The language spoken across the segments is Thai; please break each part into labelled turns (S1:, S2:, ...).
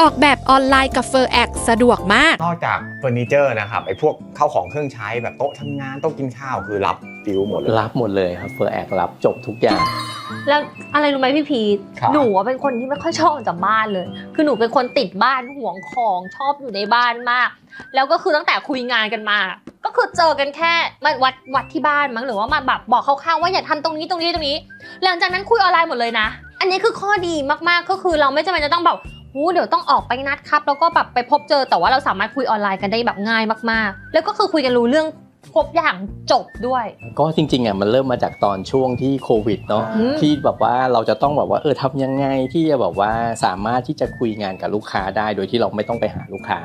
S1: ออกแบบออนไลน์กับเฟอร์แอคสะดวกมาก
S2: นอกจากเฟอร์นิเจอร์นะครับไอ้พวกข้าวของเครื่องใช้แบบโต๊ะทำงานโต๊ะกินข้าวคือรับดิวหมดเลย
S3: รับหมดเลยครับเฟอร์แอกรับจบทุกอย่าง
S4: แล้วอะไรรู้ไหมพี่พีท
S2: ครับ
S4: หนูอะเป็นคนที่ไม่ค่อยชอบออกจากบ้านเลย คือหนูเป็นคนติดบ้านห่วงของชอบอยู่ในบ้านมาก แล้วก็คือตั้งแต่คุยงานกันมา ก็คือเจอกันแค่มาวัดวัดที่บ้านมั้งหรือว่ามาแบบบอกคร่าวๆว่าอย่าทำตรงนี้ตรงนี้ตรงนี้ หลังจากนั้นคุยออนไลน์หมดเลยนะ อันนี้คือข้อดีมากๆก็คือเราไม่จำเป็นจะต้องแบบ หูเดี๋ยวต้องออกไปนัดครับ แล้วก็แบบไปพบเจอแต่ว่าเราสามารถคุยออนไลน์กันได้แบบง่ายมากๆ แล้วก็คือคุยกันรู้เรื่องครบอย่างจบด้วย
S3: ก็จริงๆอะมันเริ่มมาจากตอนช่วงที่โควิดเนาะ
S4: อืม
S3: ที่แบบว่าเราจะต้องแบบว่าเออทำยังไงที่จะแบบว่าสามารถที่จะคุยงานกับลูกค้าได้ โดยที่เราไม่ต้องไปหาลูกค้า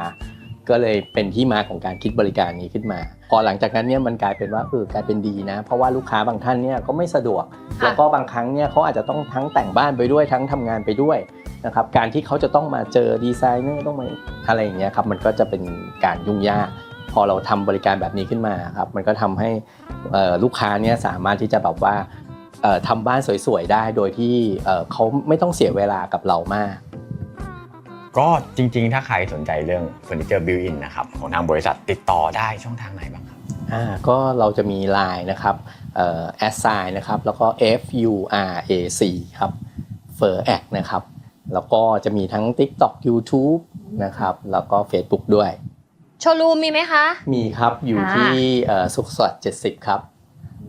S3: ก็เลยเป็นที่มาของการคิดบริการนี้ขึ้นมา พอหลังจากนั้นเนี่ยมันกลายเป็นว่าเออกลายเป็นดีนะ เพราะว่าลูกค้าบางท่านเนี่ยก็ไม่สะดวก
S4: ค่ะ
S3: แล้วก็บางครั้งเนี่ยเขาอาจจะต้องทั้งแต่งบ้านไปด้วยทั้งทำงานไปด้วย นะครับการที่เขาจะต้องมาเจอดีไซเนอร์ต้องมาอะไรอย่างเงี้ยครับมันก็จะเป็นการยุ่งยาก พอเราทำบริการแบบนี้ขึ้นมาครับมันก็ทำให้เอ่อลูกค้าเนี่ยสามารถที่จะแบบว่าเอ่อทำบ้านสวยๆได้โดยที่เอ่อเขาไม่ต้องเสียเวลากับเรามาก
S2: ก็จริงๆ ถ้าใครสนใจเรื่องเฟอร์นิเจอร์บิวอินนะครับของทางบริษัทติดต่อได้ช่องทางไหนบ้างครับ
S3: อ่าก็เราจะมี Line นะครับเอ่อ s i นะครับแล้วก็ F U R A C ครับ f u r a c นะครับ แล้วก็จะมีทั้ง TikTok YouTube นะครับ แล้วก็ Facebook ด้วย
S4: โชว์รูมมีไหมคะ
S3: มีครับอยู่
S4: อ่า
S3: ที่เอ่อสุขสวัสดิ์70 ครับ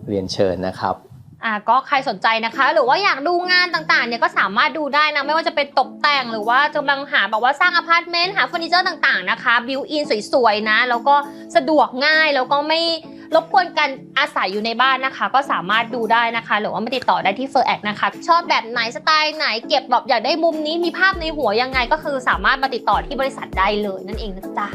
S3: เรียนเชิญนะครับ
S4: อ่าก็ใครสนใจนะคะ หรือว่าอยากดูงานต่างๆเนี่ยก็สามารถดูได้นะไม่ว่าจะเป็นตกแต่งหรือว่ากำลังหาแบบว่าสร้างอพาร์ตเมนต์หาเฟอร์นิเจอร์ต่างๆนะคะบิวอินสวยๆนะ แล้วก็สะดวกง่ายแล้วก็ไม่ รบกวนการอาศัยอยู่ในบ้านนะคะ ก็สามารถดูได้นะคะ หรือว่ามาติดต่อได้ที่เฟอร์แอคนะคะ ชอบแบบไหนสไตล์ไหนเก็บแบบอยากได้มุมนี้มีภาพในหัวยังไงก็คือสามารถมาติดต่อที่บริษัทได้เลยนั่นเองนะจ๊ะ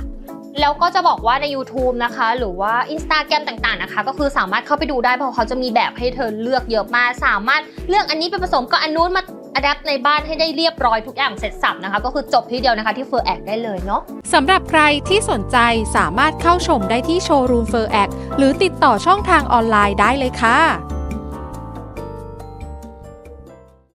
S4: แล้วก็จะบอกว่าใน YouTube นะคะ หรือว่า Instagram ต่างๆนะคะ ก็คือสามารถเข้าไปดูได้เพราะเขาจะมีแบบให้เธอเลือกเยอะมาก สามารถเลือกอันนี้ไปผสมกับอันนู้นมา อัดแอปในบ้านให้ได้เรียบร้อยทุกอย่างเสร็จสับนะคะ ก็คือจบทีเดียวนะคะที่เฟอร์แอได้เลยเนาะ
S1: สำหรับใครที่สนใจสามารถเข้าชมได้ที่โชว์รูมเฟอร์แอคหรือติดต่อช่องทางออนไลน์ได้เลยค่ะ